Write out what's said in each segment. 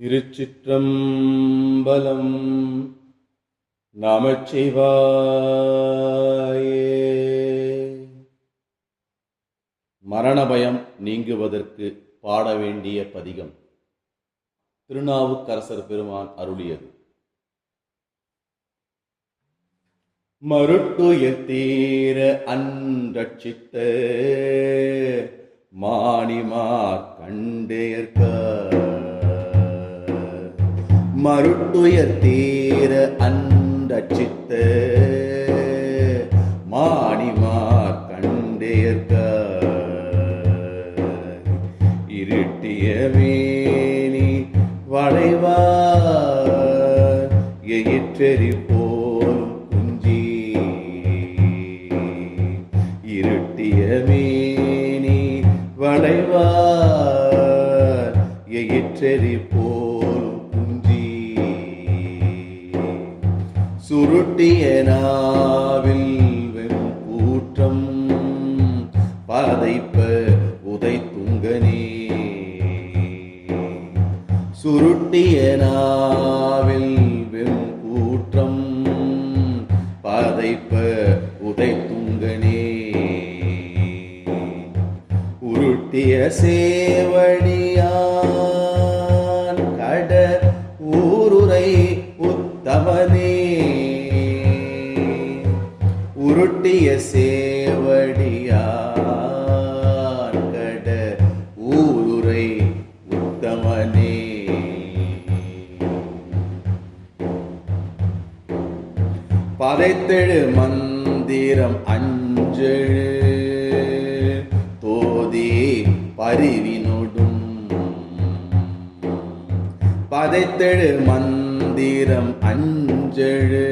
திருச்சிற்றம்பலம் நமச்சிவாயே மரணபயம் நீங்குவதற்கு பாட வேண்டிய பதிகம் திருநாவுக்கரசர் பெருமான் அருளியது. மருட்டுயர் தீர அன்றட்சித்த மாணிமார் கண்டேற்க மருட்டுயர் தீர அன்றட்சித்த மாணிமார் கண்டேற்க. இருட்டிய வேணி வளைவார். எயிற்றெறி போலும் குஞ்சி. இருட்டிய மேனி வளைவார். எயிற்றெறி போலும் சுருட்டிய நாவில் வெண்கூற்றம் பதைப்ப உதை துங்கனே சுருட்டிய நாவில் வெண்கூற்றம் பதைப்ப உதை துங்கனே உருட்டிய சேவ பதைத்தெழு மந்திரம் அஞ்செழு.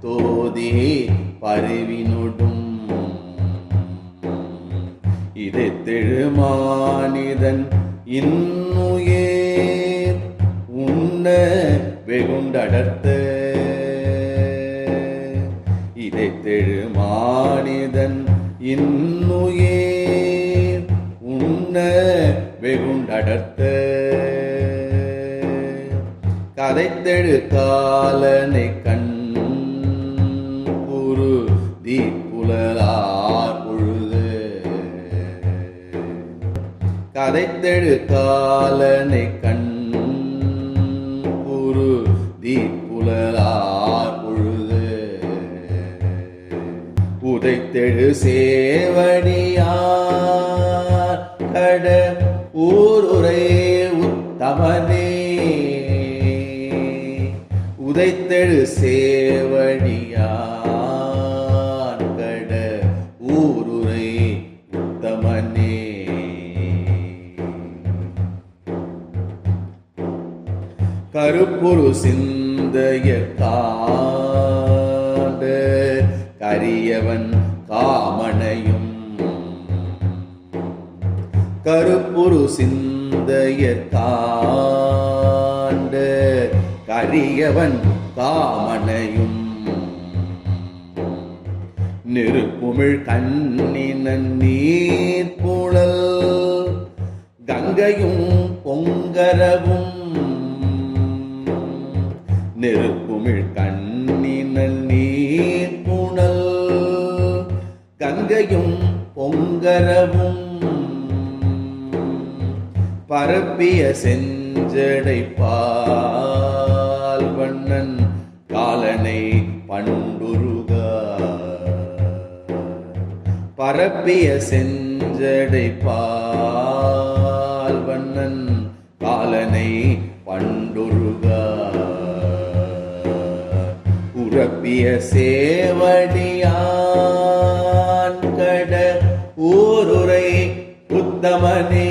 தோதி பருவினுடும். இதைத்தெழு தெழுமானிதன் இன்னுயேர். உண்ண வெகுண்டடர்த்த. இதை தெழுமானிதன் இன்னுயேர். உண்ண வெகுண்டடர்த்த. கரைத்தெழு காலனை கண் குரு தீப்புலரார் பொழுது. கரைத்தெழு காலனை கண் குரு தீப்புலரார் பொழுது. உதைத்தெழு சேவடியார் கட ஊருரை உத்தமனே. உதைத்தெழு சேவடியார் கட ஊருரை உத்தமனே. கருப்புரு சிந்தைய காண்ட கரியவன் காமனையும். கருப்புரு சிந்தைய காண்ட கரியவன் காமனையும். நெருப்புமிழ் கண்ணினன் நீர் புழல் கங்கையும் பொங்கரவும். நெருப்புமிழ் கண்ணினன் நீர் புணல் கங்கையும் பொங்கரவும். பரப்பிய செஞ்சடை பால் பரப்பிய செஞ்சடை பால் வண்ணன் காலனை பண்டுருக. உறப்பிய சேவடியான் கட ஊருரை உத்தமனே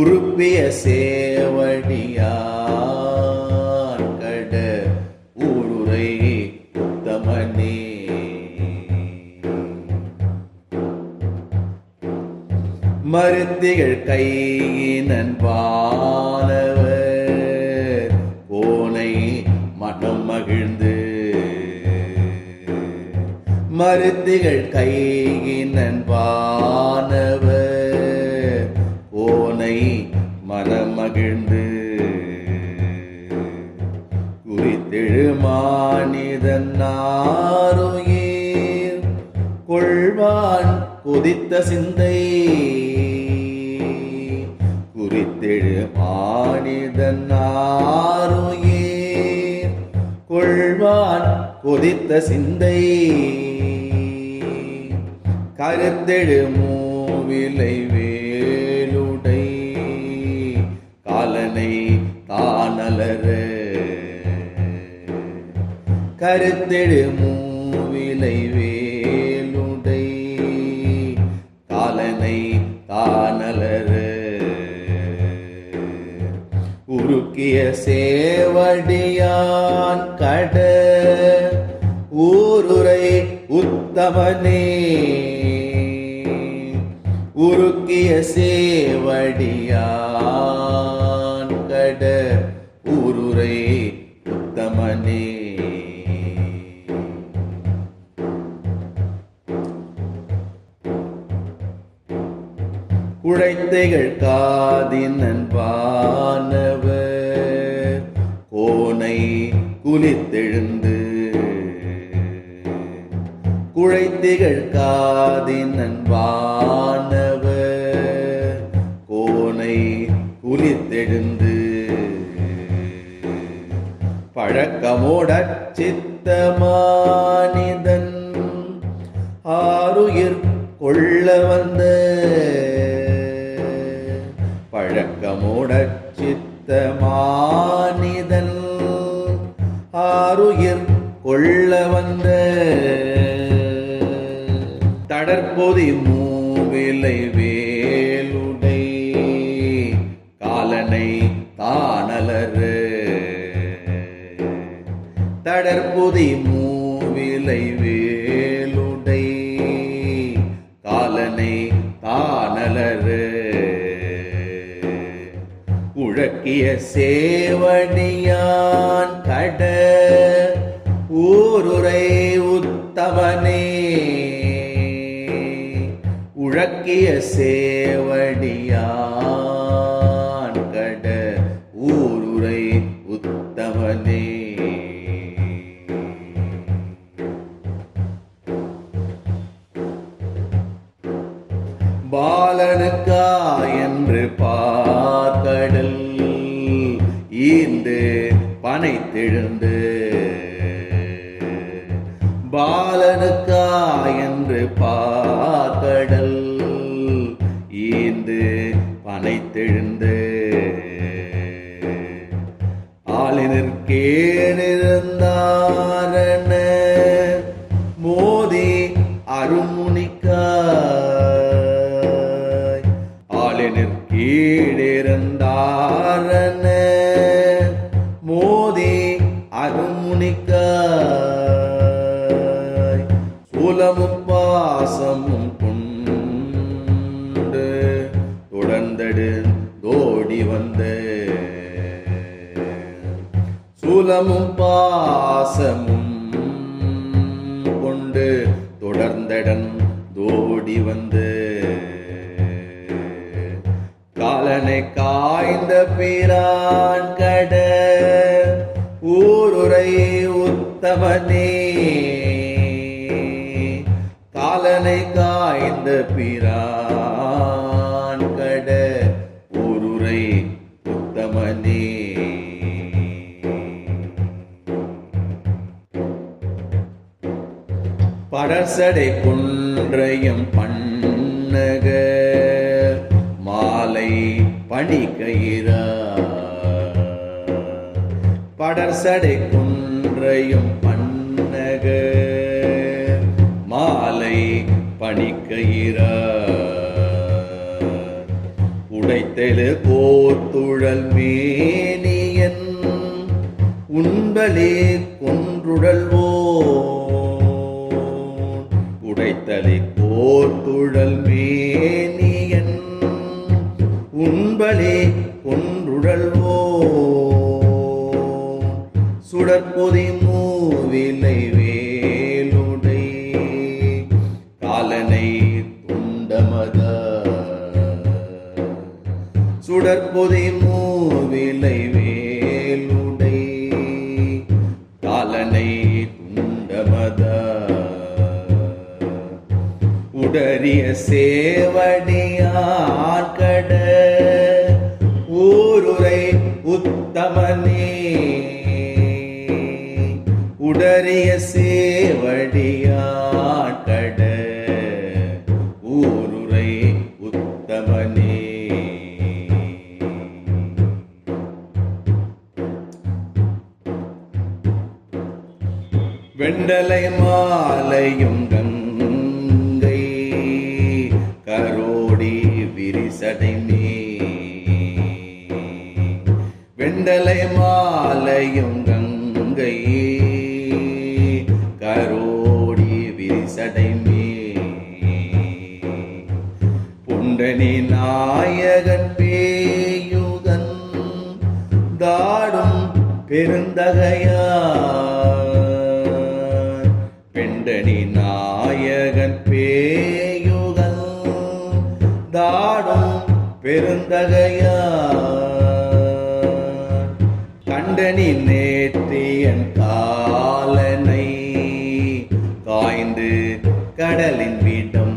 உருப்பிய சேவடியான் மருந்திகள் கையினன் வானவர் கோனை மனம் மகிழ்ந்து. மருந்திகள் கையினன் போனை மனம் மகிழ்ந்து. கலந்தெழு மூவிலை வேலுடை. காலனை தானலர கருத்தெழு மூவிலை வேலுடை. காலனை தானலர உருக்கிய சேவடியான் கட. ஊருரை உத்தமனே. உருக்கிய சேவடியான் கட ஊருரை உத்தமனே. குழைத்தைகள் காதினன் பானவர் கோனை குளித்தெழுந்து. குழைத்திகள் காதின் வானவர் பழக்கமோடச் சித்தமானிதன் ஆறுயிர் கொள்ள வந்த பழக்கமோடச் சித்தமானிதன் ஆறுயிர் கொள்ள வந்த தடற்பொதி மூவிலை வேலுடை காலனை தானலரு. தடற்பொதி மூவிலை வேலுடை. காலனை தானலரு உழக்கிய சேவடியான் கட. ஊருரை உத்தவனே. உழக்கிய சேவடியான் பனைத்தெழுந்து தொடர்ந்தடு தோடி வந்த. சூலமும் பாசமும் கொண்டு தொடர்ந்தடன் தோடி வந்து. காலனை காய்ந்த பிரான் கட ஊருரை உத்தமனே. காலனை காய்ந்த பிரான் கட படசடை குன்றையும் பண்ணக மாலை பணிக்கயிறா படர்சடை குன்றையும் பண்ணக மாலை பணிக்கயிறா உடைத்தெழு கோத்துழல் மேனியன். உண்பலே கொன்றுடல்வோ உடைத்தலை கோத்துழல் மேனியன். உண்பலே கொன்றுடல்வோ சுடற்பொதி மூவிலை வேலுடை. காலனை துண்டமத மூவிலை வெண்டலை மாலையும் கங்கை கரோடி விரிசடை மே வெண்டலை மாலையும் கங்கை கரோடி விரிசடை மே புண்டனி நாயகன் பேயுகன் தாடும் பெருந்தகையா பெண்டனி நாயகன் பேயுகள் தாடும் பெருந்தகையா கண்டனி நேற்றியன் காலனை காய்ந்து கடலின் வீட்டம்.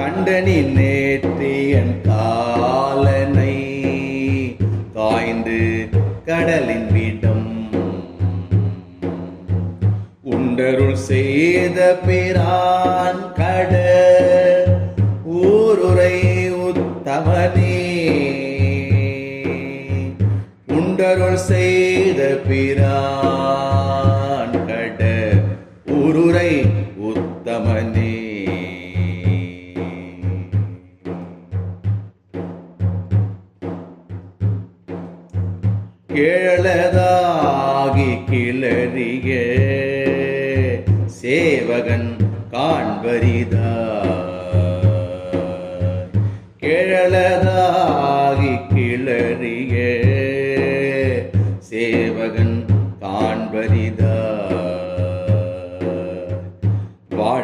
கண்டனி நேற்றியன் காலனை காய்ந்து கடலின் வீட்டம். உண்டருள் செய்த பிரான் கட ஊருரை உத்தமனே. உண்டருள் செய்த பிரான் கட ஊருரை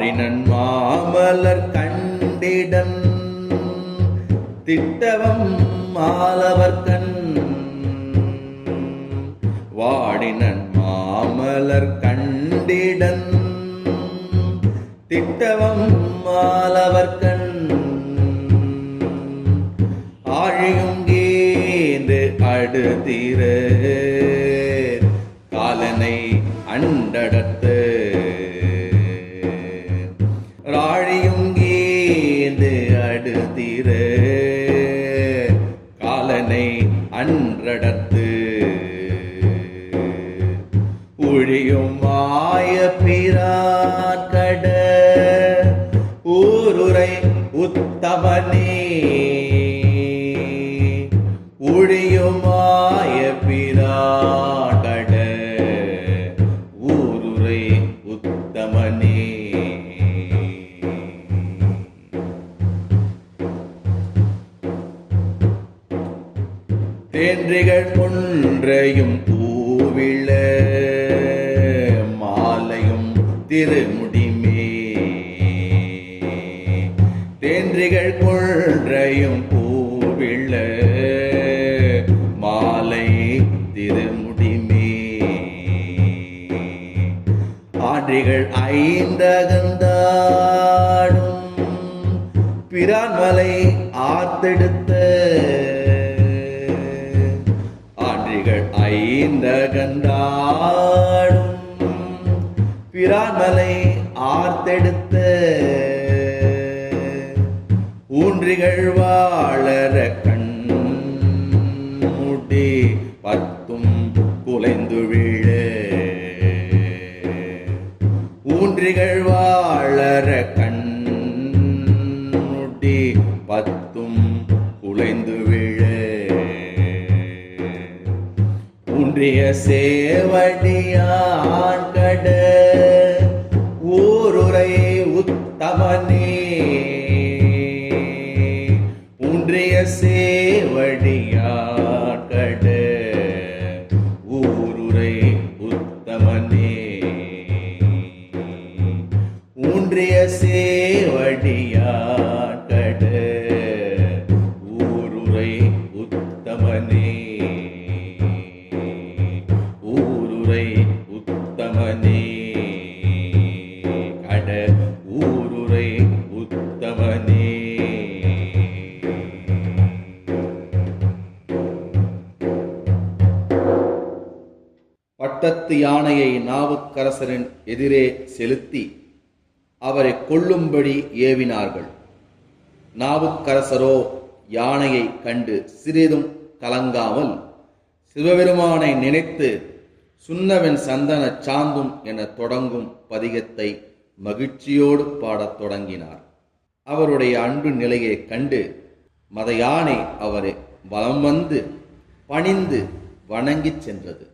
வாழினன் மாமலர் கண்டிடன். திட்டவம் மாலவர் கண். வாடினன் மாமலர் கண்டிடன். திட்டவம் மாலவர் கண். ஆழியும் கேந்து அடுதிர காலனை அண்டடத்து வென்றிகள் பொன்றையும் பூவிழ மாலையும் திருமுடிமே. தேன்றிகள் கொன்றையும் பூவிழ மாலை திருமுடிமே. ஆன்றிகள் ஐந்தகந்தாடும் பிரான்மலை ஆத்தெடுத்த நிறைந்த கண்டாடும் பிராமலை ஆர்த்தெடுத்த ஊன்றிகள் வாழற கண் முடி பத்தும் குலைந்து விழ. ஊன்றிகள் வாழற ஊன்றிய சேவடியான் ஊருரை உத்தமனே. ஊன்றிய சேவடியான் ஊருரை உத்தமனே. ஊன்றிய சே ஆணையை யானையை நாவுக்கரசரின் எதிரே செலுத்தி அவரை கொல்லும்படி ஏவினார்கள். நாவுக்கரசரோ யானையை கண்டு சிறிதும் கலங்காமல் சிவபெருமானை நினைத்து சுன்னவன் சந்தன சாந்தும் என தொடங்கும் பதிகத்தை மகிழ்ச்சியோடு பாடத் தொடங்கினார். அவருடைய அன்பு நிலையை கண்டு மத யானை அவரை வலம் வந்து பணிந்து வணங்கிச் சென்றது.